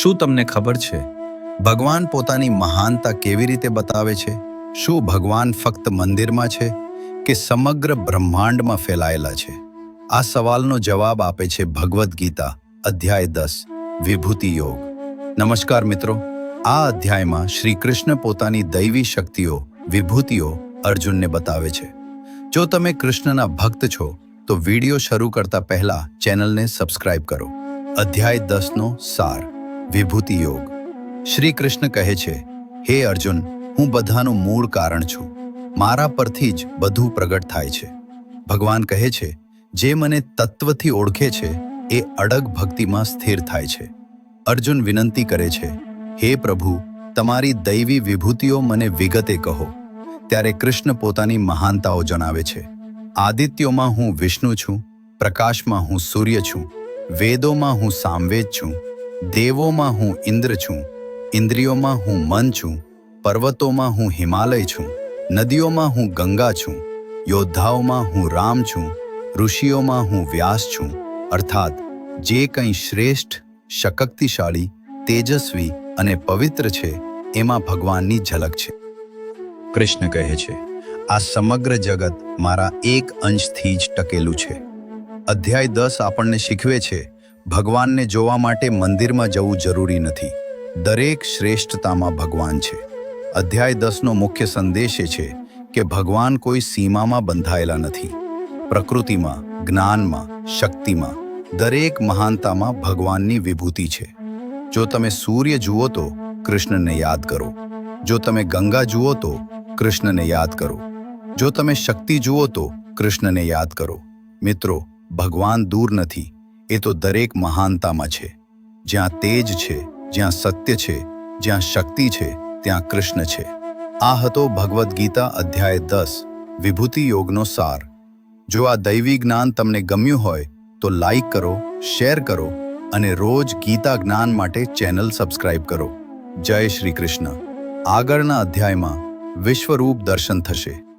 શું તમને ખબર છે? ભગવાન પોતાની મહાનતા કેવી રીતે બતાવે છે? શું ભગવાન ફક્ત મંદિરમાં છે કે સમગ્ર બ્રહ્માંડમાં ફેલાયેલા છે? આ સવાલનો જવાબ આપે છે ભગવદ્ ગીતા, અધ્યાય દસ, વિભૂતિ યોગ. નમસ્કાર મિત્રો, આ અધ્યાયમાં શ્રી કૃષ્ણ પોતાની દૈવી શક્તિઓ, વિભૂતિઓ અર્જુનને બતાવે છે. જો તમે કૃષ્ણના ભક્ત છો, તો વિડિયો શરૂ કરતા પહેલા ચેનલને સબસ્ક્રાઇબ કરો. અધ્યાય દસનો સાર. વિભૂતિ યોગ. શ્રી કૃષ્ણ કહે છે, હે અર્જુન, હું બધાનું મૂળ કારણ છું. મારા પરથી જ બધું પ્રગટ થાય છે. ભગવાન કહે છે, જે મને તત્વથી ઓળખે છે, એ અડગ ભક્તિમાં સ્થિર થાય છે. અર્જુન વિનંતી કરે છે, હે પ્રભુ, તમારી દૈવી વિભૂતિઓ મને વિગતે કહો. ત્યારે કૃષ્ણ પોતાની મહાનતાઓ જણાવે છે, આદિત્યોમાં હું વિષ્ણુ છું, પ્રકાશમાં હું સૂર્ય છું, વેદોમાં હું સામવેદ છું દેવોમાં હું ઇન્દ્ર છું, ઇન્દ્રિયોમાં હું મન છું, પર્વતોમાં હું હિમાલય છું, નદીઓમાં હું ગંગા છું, યોદ્ધાઓમાં હું રામ છું, ઋષિઓમાં હું વ્યાસ છું, અર્થાત જે કંઈ શ્રેષ્ઠ શક્તિશાળી તેજસ્વી અને પવિત્ર છે, એમાં ભગવાનની ઝલક છે. કૃષ્ણ કહે છે, આ સમગ્ર જગત મારા એક અંશથી જ ટકેલું છે. અધ્યાય દસ આપણને શીખવે છે ભગવાનને જોવા માટે મંદિરમાં જવું જરૂરી નથી. દરેક શ્રેષ્ઠતામાં ભગવાન છે. અધ્યાય દસનો મુખ્ય સંદેશ એ છે કે ભગવાન કોઈ સીમામાં બંધાયેલા નથી. પ્રકૃતિમાં, જ્ઞાનમાં, શક્તિમાં, દરેક મહાનતામાં ભગવાનની વિભૂતિ છે. જો તમે સૂર્ય જુઓ તો કૃષ્ણને યાદ કરો. જો તમે ગંગા જુઓ તો કૃષ્ણને યાદ કરો. જો તમે શક્તિ જુઓ તો કૃષ્ણને યાદ કરો. મિત્રો, ભગવાન દૂર નથી. એ તો દરેક મહાનતામાં છે. જ્યાં તેજ છે, જ્યાં સત્ય છે, જ્યાં શક્તિ છે, ત્યાં કૃષ્ણ છે. આ હતો ભગવદ્ ગીતા અધ્યાય દસ, વિભૂતિ યોગનો સાર. જો આ દૈવી જ્ઞાન તમને ગમ્યું હોય, તો લાઈક કરો, શેર કરો અને રોજ ગીતા જ્ઞાન માટે ચેનલ સબસ્ક્રાઇબ કરો. જય શ્રી કૃષ્ણ. આગળના અધ્યાયમાં વિશ્વરૂપ દર્શન થશે.